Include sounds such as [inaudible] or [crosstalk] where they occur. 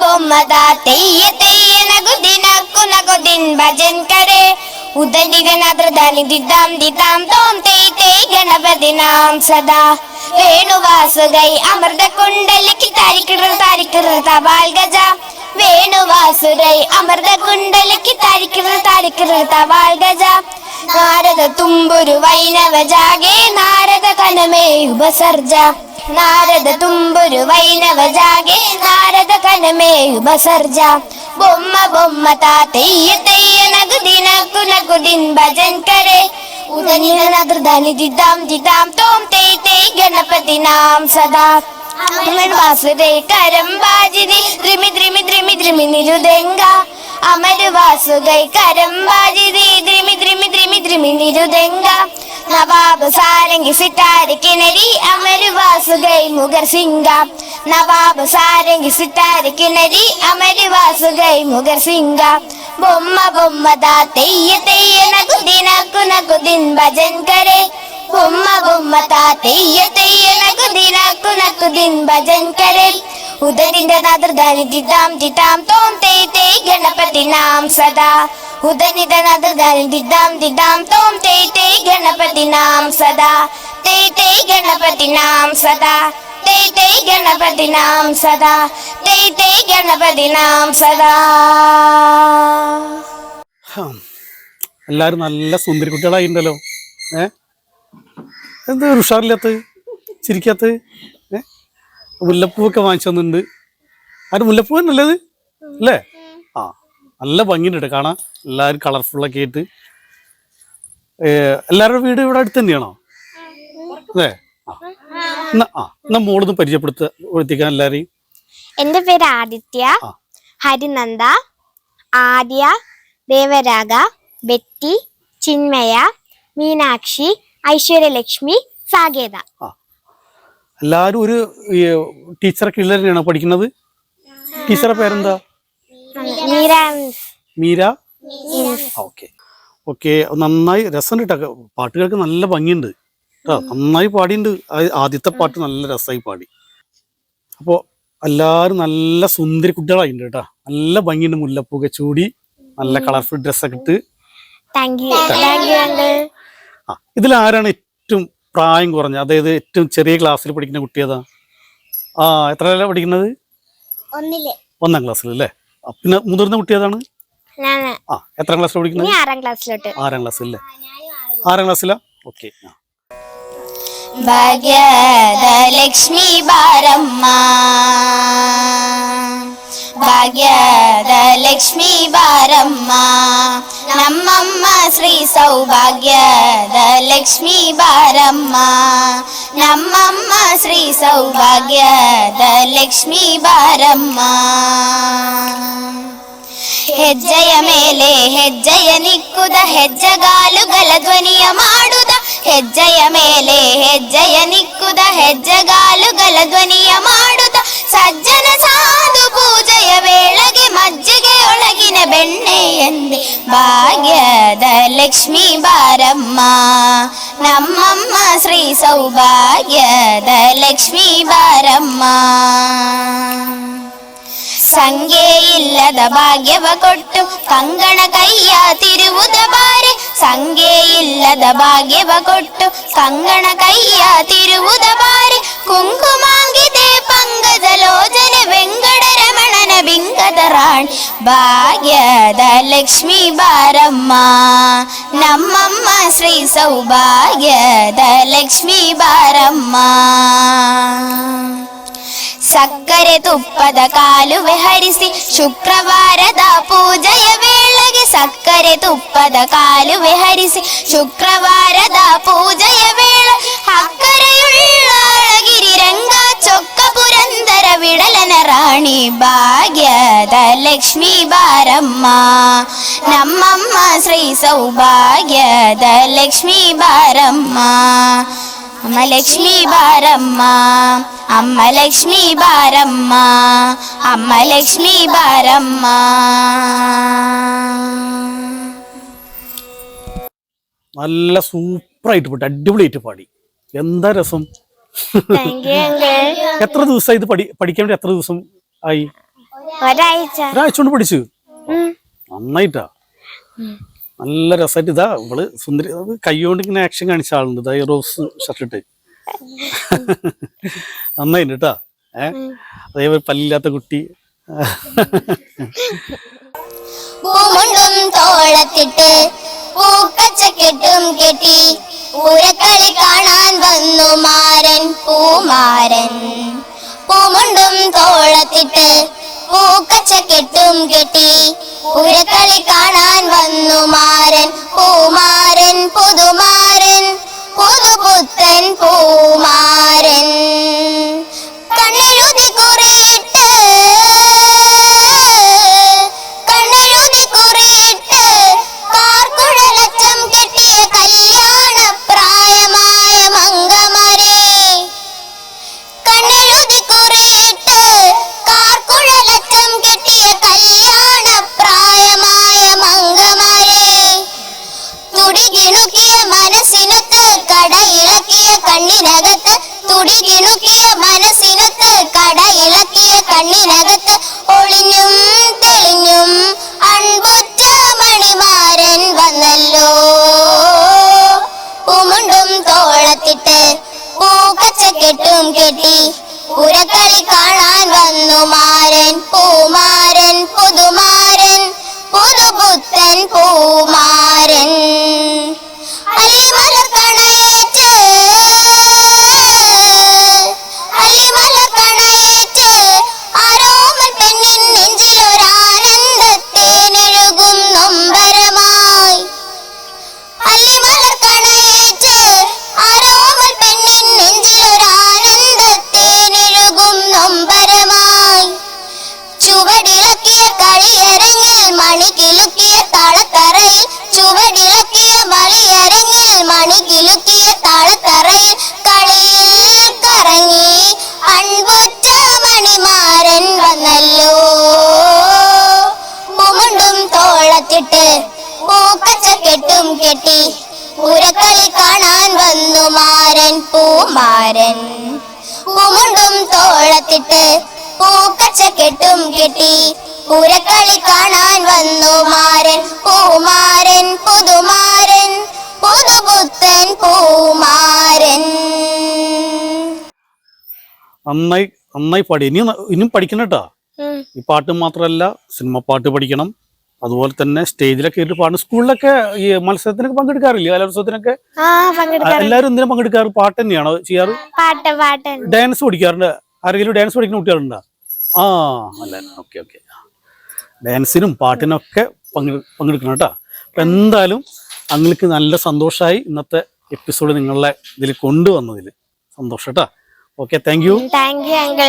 బొమ్మద తెయ్య తెయ్య నగుది నక్కు నగుదిన్ భజన్ కడే ఉదని గణద్రదాని దిద్దాం దిద్దాం తోం they they Ganapati నాం సదా വേണുവാസുകൈ അമൃത കുണ്ടലിക്ക് തരിക്കിട തരിക്കിട തപാൽ ഗജ. വേണുവാസുരൈ അമൃത കുണ്ടലിക്ക് തരിക്കിട തരിക്കിട തപാൽ ഗജ. നാരദ തുമ്പുരു വൈനവ ജാഗേ നാരദ കനമേ ഉപസർജ. നാരദ തുമ്പുരു വൈനവ ജാഗേ നാരദ കനമേയു ഉപസർജ ബൊമ്മ ബൊമ്മ താ തെയ്യ തെയ്യ നഗു ദിനക്കു നഗു ദിൻ ഭജൻ കരേ ഉദനിരനദൃദാനി ദിദാം ദിദാം തോം തേ തേ ഗണപതി നാം സദാ. അമൻ വാസുദേ കരം ബാജിതി ദ്രിമി ദ്രിമി ദ്രിമി ദ്രിമി നിരുദംഗ. അമരു വാസുഗൈ കരം ബാജിനി ദ്രിമി ദ്രിമി ദ്രിമി ദ്രിമി നിരുദംഗ. നവാബ് സാരംഗി സിത്താരി കിണരി അമരു വാസുകൈ മുഗർ സിംഗ. നവാബ് സാരംഗി സിത്താരി കിണരി അമരു വാസുകൈ മുഗർ സിംഗ. ബൊമ്മ ബൊമ്മ ദാ തെയ്യ തെയ്യ നകു ദിനക്കു നകു ദിൻ ഭജൻ കരേ. ബൊമ്മ ബൊമ്മ താ തെയ്യ തെയ്യ നകു ദിനക്കു നകു ദിൻ ഭജൻ കരേ. ഉദരിന്റെ നദൃദാനി ദിദാം ദിദാം തോം തേ തേ ഗണപതി നാം സദാ. ഉദനിത നദൃദാനി ദിദാം ദിദാം തോം തേ തേ ഗണപതി നാം സദാ. തേ തേ ഗണപതി നാം സദാ. തേ തേ ഗണപതി നാം സദാ. തേ തേ ഗണപതി നാം സദാ. എല്ലാരും നല്ല സുന്ദരി കുട്ടികളായിണ്ടല്ലോ. ഏ? എന്ത് ഉഷാറില്ലാത്ത ചിരിക്കാത്ത ഏ? മുല്ലപ്പൂവൊക്കെ വാങ്ങിച്ചു തന്നിട്ടുണ്ട്. ആര് മുല്ലപ്പൂ തന്നെയല്ലേ അല്ലേ? നല്ല ഭംഗിയുണ്ട് കാണാൻ എല്ലാവരും കളർഫുള്ളൊക്കെ ആയിട്ട്. എല്ലാവരുടെ വീട് ഇവിടെ അടുത്ത് തന്നെയാണോ? അതെ ആ. എന്നാ ആ എന്നാ മോളൊന്ന് പരിചയപ്പെടുത്ത എല്ലാരെയും. എന്റെ പേര് ആദിത്യ. ഹരിനന്ദ ആദ്യ ദേവരാഗ ബെറ്റി ചിന്മയ മീനാക്ഷി ഐശ്വര്യലക്ഷ്മി സാകേത. എല്ലാരും ഒരു ടീച്ചറൊക്കെ ടീച്ചറെ കീഴിൽ തന്നെയാണോ പഠിക്കുന്നത്? ടീച്ചറെ പേരെന്താ? മീര. മീര? ഓക്കെ. ഓക്കെ നന്നായി രസമുണ്ട് കേട്ടോ. പാട്ടുകൾക്ക് നല്ല ഭംഗിയുണ്ട്. കേട്ടോ നന്നായി പാടിയിട്ടുണ്ട് ആദ്യത്തെ പാട്ട് നല്ല രസമായി പാടി. അപ്പോൾ എല്ലാവരും നല്ല സുന്ദരി കുട്ടികളായിട്ടുണ്ട് കേട്ടോ. നല്ല ഭംഗിയുണ്ട് മുല്ലപ്പൂക്കെ ചൂടി. നല്ല കളർഫുൾ ഡ്രസ്സൊക്കെ ഇട്ട്. ആ ഇതിൽ ആരാണ് ഏറ്റവും പ്രായം കുറഞ്ഞ? അതായത് ഏറ്റവും ചെറിയ ക്ലാസ്സിൽ പഠിക്കുന്ന കുട്ടിയതാ ആ എത്ര പഠിക്കുന്നത്? ഒന്നിൽ. ഒന്നാം ക്ലാസ്സിൽ അല്ലേ? പിന്നെ മുതിർന്ന കുട്ടി ഏതാണ്? ആ എത്രാം ക്ലാസ് പഠിക്കുന്നത്? ആറാം ക്ലാസ്സിലോട്ട് ആറാം ക്ലാസ് അല്ലേ? ആറാം ക്ലാസ്സിലാ ഓക്കെ ഭാഗ്യദലക്ഷ്മി ബാരമ്മ. ഭാഗ്യദലക്ഷ്മി ബാരമ്മ. ನಮ್ಮಮ್ಮ ಶ್ರೀ ಸೌಭಾಗ್ಯದ ಲಕ್ಷ್ಮೀ ಬಾರಮ್ಮ ನಮ್ಮಮ್ಮ ಶ್ರೀ ಸೌಭಾಗ್ಯದ ಲಕ್ಷ್ಮೀ ಬಾರಮ್ಮ ಹೆಜ್ಜೆಯ ಮೇಲೆ ಹೆಜ್ಜೆಯ ನಿಕ್ಕುದ ಹೆಜ್ಜೆಗಾಲುಗಳ ಧ್ವನಿಯ ಮಾಡುದ ಹೆಜ್ಜೆಯ ಮೇಲೆ ಹೆಜ್ಜೆಯ ನಿಕ್ಕುದ ಹೆಜ್ಜೆಗಾಲುಗಳ ಧ್ವನಿಯ ಮಾಡುದ ಸಜ್ಜನ ಸಾಧು ಪೂಜೆಯ ವೇಳೆಗೆ ಮಜ್ಜಿಗೆಯೊಳಗಿನ ಬೆಣ್ಣೆ ಎಂದೆ ಭಾಗ್ಯದ ಲಕ್ಷ್ಮೀ ಬಾರಮ್ಮ ನಮ್ಮಮ್ಮ ಶ್ರೀ ಸೌಭಾಗ್ಯದ ಲಕ್ಷ್ಮೀ ಬಾರಮ್ಮ ಸಂಗೆ ಇಲ್ಲದ ಭಾಗ್ಯವ ಕೊಟ್ಟು ಕಂಗಣ ಕೈಯ ತಿರುವುದ ಬಾರೆ ಸಂಗೆ ಇಲ್ಲದ ಭಾಗ್ಯವ ಕೊಟ್ಟು ಕಂಗಣ ಕೈಯ ತಿರುವುದ ಬಾರೆ ಕುಂಕುಮಾಂಗಿದೆ ವೆಂಕಟರಮಣನ ಬಿಂಗದ ರಾಣಿ, ಭಾಗ್ಯದ ಲಕ್ಷ್ಮೀ ಬಾರಮ್ಮ. ನಮ್ಮಮ್ಮ ಶ್ರೀ ಸೌಭಾಗ್ಯದ ಲಕ್ಷ್ಮಿ ಬಾರಮ್ಮ. ಸಕ್ಕರೆ ತುಪ್ಪದ ಕಾಲುವೆ ಹರಿಸಿ ಶುಕ್ರವಾರದ ಪೂಜೆಯ ವೇಳೆಗೆ ಸಕ್ಕರೆ ತುಪ್ಪದ ಕಾಲುವೆ ಹರಿಸಿ ಶುಕ್ರವಾರದ ಪೂಜೆಯ ವೇಳೆ ಅಕ್ಕರೆಯುಳ್ಳಗಿರಿ ಪುರಂದರ ವಿಡಲನ ರಾಣಿ ಭಾಗ್ಯದ ಲಕ್ಷ್ಮೀ ಬಾರಮ್ಮ ನಮ್ಮಮ್ಮ ಶ್ರೀ ಸೌಭಾಗ್ಯದ ಲಕ್ಷ್ಮೀ ಬಾರಮ್ಮ ಅಮ್ಮ ಲಕ್ಷ್ಮೀ ಬಾರಮ್ಮ ಅಮ್ಮ ಲಕ್ಷ್ಮೀ ಬಾರಮ್ಮ ಅಮ್ಮ ಲಕ್ಷ್ಮೀ ಬಾರಮ್ಮ നല്ല സൂപ്പറായിട്ട് പാടി അടിപൊളിയായിട്ട് പാടി എന്താ രസം [laughs] എത്ര ദിവസമായി ഇത് പഠി പഠിക്കാൻ വേണ്ടി എത്ര ദിവസം ആയി? ഒരാഴ്ച. ഒരാഴ്ച കൊണ്ട് പഠിച്ചു? നന്നായിട്ടാ. നല്ല രസമായിട്ട് ഇതാ ഇവൾ സുന്ദരി കൈകൊണ്ട് ഇങ്ങനെ ആക്ഷൻ കാണിച്ച ആളുണ്ട്. ഇതാ ഈ റോസ് ഷർട്ടിട്ട് [laughs] നന്നായിട്ടുണ്ട് കേട്ടാ ഏ? അതേപോലെ പല്ലില്ലാത്ത കുട്ടി. പൂമുണ്ടും തോളത്തിട്ട് പൂക്കച്ചക്കെട്ടും കെട്ടി പൂരക്കളി കാണാൻ തോളത്തിട്ട് പൂക്കച്ചക്കെട്ടും കെട്ടി പുഴക്കളി കാണാൻ വന്നു മാരൻ പൂമാരൻ പുതുമാരൻ പുതുപുത്തൻ പൂമാരൻ കണ്ണിനകത്ത് മനസ്സിനത്ത് കടയിളക്കിയ കണ്ണിനകത്ത് ഒളിഞ്ഞും തെളിഞ്ഞും അൺപുറ്റ മണിമാരൻ വന്നല്ലോ. പൂമുണ്ടും തോളത്തിട്ട് പൂക്കച്ചക്കെട്ടും കെട്ടി പുരക്കളി കാണാൻ വന്നു മാരൻ പൂമാരൻ പുതുമാരൻ പുതുപുത്തൻ പൂമാരൻ. ചുവടിളക്കിയ കളിയരങ്ങിൽ മണി കിലുക്കിയ താളത്തറയിൽ ചുവടിളക്കിയ മളിയരങ്ങിൽ മണി കിലുക്കിയ താളത്തറയിൽ കളിയിൽ കറങ്ങി അൺപുറ്റ മണിമാരൻ വന്നല്ലോ. പൂമുണ്ടും തോളത്തിട്ട് പൂക്കച്ചക്കെട്ടും കെട്ടി ഉരക്കളി കാണാൻ വന്നു മാരൻ പൂമാരൻ. പൂമുണ്ടും തോളത്തിട്ട് പൂക്കച്ചക്കെട്ടും കിട്ടി പൂരക്കളി കാണാൻ വന്നു മാരൻ പൂമാരൻ പുതുമാരൻ പുതുപുത്തൻ പൂമാരൻ. നന്നായി നന്നായി പാടി. ഇനി ഇനിയും പഠിക്കണം കേട്ടാ. ഈ പാട്ട് മാത്രമല്ല സിനിമ പാട്ട് പഠിക്കണം. അതുപോലെ തന്നെ സ്റ്റേജിലൊക്കെ പാടണം സ്കൂളിലൊക്കെ ഈ മത്സരത്തിനൊക്കെ പങ്കെടുക്കാറില്ലേ? കലോത്സവത്തിനൊക്കെ? എല്ലാവരും എന്തിനാ പങ്കെടുക്കാറ്? പാട്ട് തന്നെയാണോ ചെയ്യാറ്? പാട്ട് പാട്ട് ഡാൻസ് പഠിക്കാറുണ്ട്. ആരെങ്കിലും ഡാൻസ് പഠിക്കുന്ന കുട്ടികളുണ്ടോ? ആ. അല്ല? Okay okay. ഡാൻസിനും പാട്ടിനൊക്കെ പങ്കെ പങ്കെടുക്കണം കേട്ടോ. അപ്പം എന്തായാലും അങ്ങൾക്ക് നല്ല സന്തോഷമായി ഇന്നത്തെ എപ്പിസോഡ് നിങ്ങളെ ഇതിൽ കൊണ്ടുവന്നതിൽ. സന്തോഷം കേട്ടോ. Okay thank you. Thank you uncle.